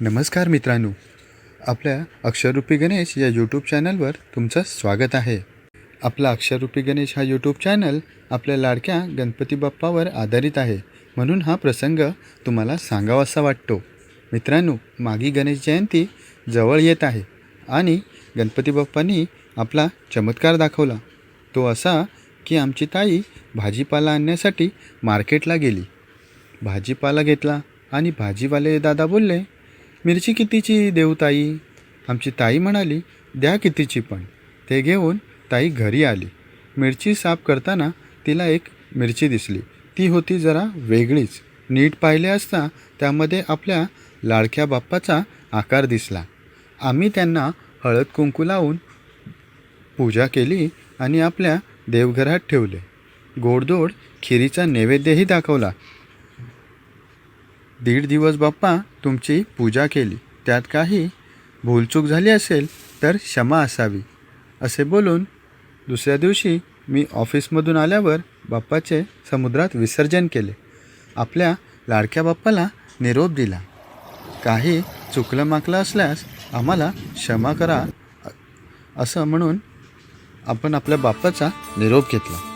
नमस्कार मित्रांनो. आपल्या अक्षररूपी गणेश या यूट्यूब चॅनलवर तुमचं स्वागत आहे. आपला अक्षररूपी गणेश हा यूट्यूब चॅनल आपल्या लाडक्या गणपती बाप्पावर आधारित आहे. म्हणून हा प्रसंग तुम्हाला सांगावासा वाटतो. मित्रांनो मागी गणेश जयंती जवळ येत आहे आणि गणपती बाप्पांनी आपला चमत्कार दाखवला. तो असा की आमची ताई भाजीपाला आणण्यासाठी मार्केटला गेली. भाजीपाला घेतला आणि भाजीवाले दादा बोलले मिरची कितीची देऊ ताई? आमची ताई म्हणाली द्या कितीची पण. ते घेऊन ताई घरी आली. मिरची साफ करताना तिला एक मिरची दिसली. ती होती जरा वेगळीच. नीट पाहिले असता त्यामध्ये आपल्या लाडक्या बाप्पाचा आकार दिसला. आम्ही त्यांना हळद कुंकू लावून पूजा केली आणि आपल्या देवघरात ठेवले. गोडदोड खिरीचा नैवेद्यही दाखवला. दीड दिवस बाप्पा तुमची पूजा केली. त्यात काही भूलचूक झाली असेल तर क्षमा असावी असे बोलून दुसऱ्या दिवशी मी ऑफिसमधून आल्यावर बाप्पाचे समुद्रात विसर्जन केले. आपल्या लाडक्या बाप्पाला निरोप दिला. काही चुकलं माकलं असल्यास आम्हाला क्षमा करा असं म्हणून आपण आपल्या बाप्पाचा निरोप घेतला.